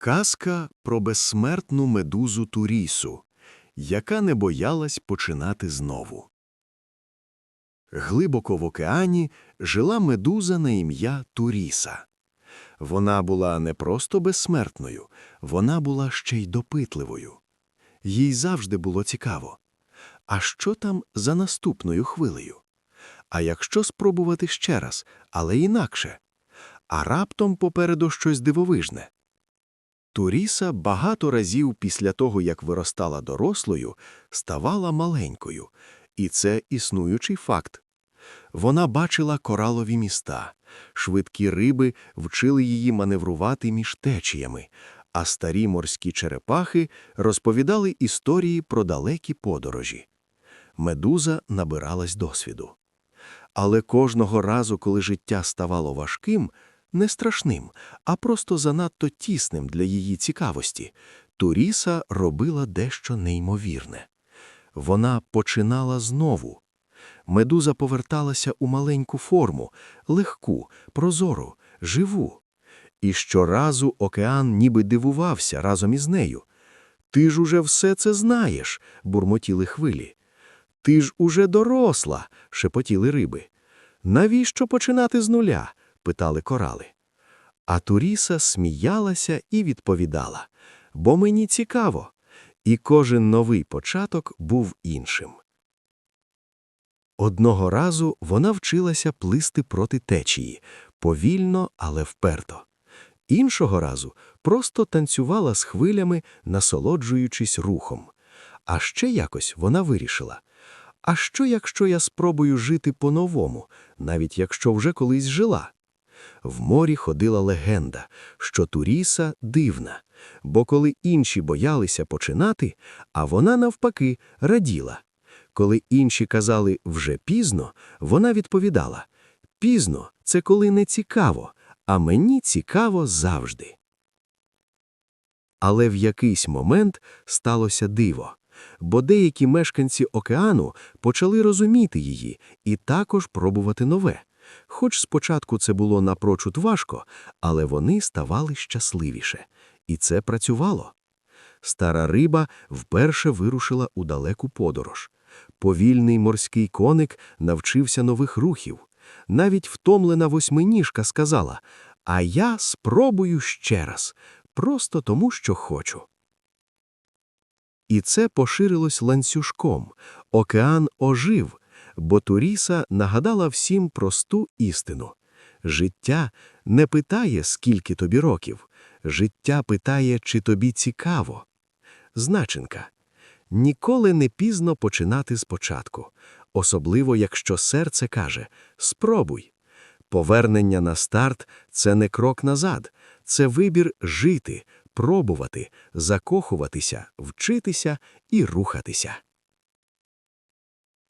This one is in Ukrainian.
Казка про безсмертну медузу Турісу, яка не боялась починати знову. Глибоко в океані жила медуза на ім'я Туріса. Вона була не просто безсмертною, вона була ще й допитливою. Їй завжди було цікаво. А що там за наступною хвилею? А якщо спробувати ще раз, але інакше? А раптом попереду щось дивовижне? Туріса багато разів після того, як виростала дорослою, ставала маленькою, і це існуючий факт. Вона бачила коралові міста, швидкі риби вчили її маневрувати між течіями, а старі морські черепахи розповідали історії про далекі подорожі. Медуза набиралась досвіду. Але кожного разу, коли життя ставало важким, не страшним, а просто занадто тісним для її цікавості, Туріса робила дещо неймовірне. Вона починала знову. Медуза поверталася у маленьку форму, легку, прозору, живу. І щоразу океан ніби дивувався разом із нею. Ти ж уже все це знаєш, бурмотіли хвилі. Ти ж уже доросла, шепотіли риби. Навіщо починати з нуля? Питали корали. А Туріса сміялася і відповідала, бо мені цікаво, і кожен новий початок був іншим. Одного разу вона вчилася плисти проти течії, повільно, але вперто. Іншого разу просто танцювала з хвилями, насолоджуючись рухом. А ще якось вона вирішила а що, якщо я спробую жити по-новому, навіть якщо вже колись жила? В морі ходила легенда, що Туріса дивна, бо коли інші боялися починати, а вона, навпаки, раділа. Коли інші казали вже пізно, вона відповідала пізно це коли не цікаво, а мені цікаво завжди. Але в якийсь момент сталося диво бо деякі мешканці океану почали розуміти її і також пробувати нове. Хоч спочатку це було напрочуд важко, але вони ставали щасливіше, і це працювало. Стара риба вперше вирушила у далеку подорож. Повільний морський коник навчився нових рухів. Навіть втомлена восьминіжка сказала: А я спробую ще раз, просто тому, що хочу. І це поширилось ланцюжком. Океан ожив, бо Туріса нагадала всім просту істину. Життя не питає, скільки тобі років, життя питає, чи тобі цікаво. Значенка. Ніколи не пізно починати спочатку, особливо якщо серце каже спробуй. Повернення на старт це не крок назад, це вибір жити, пробувати, закохуватися, вчитися і рухатися.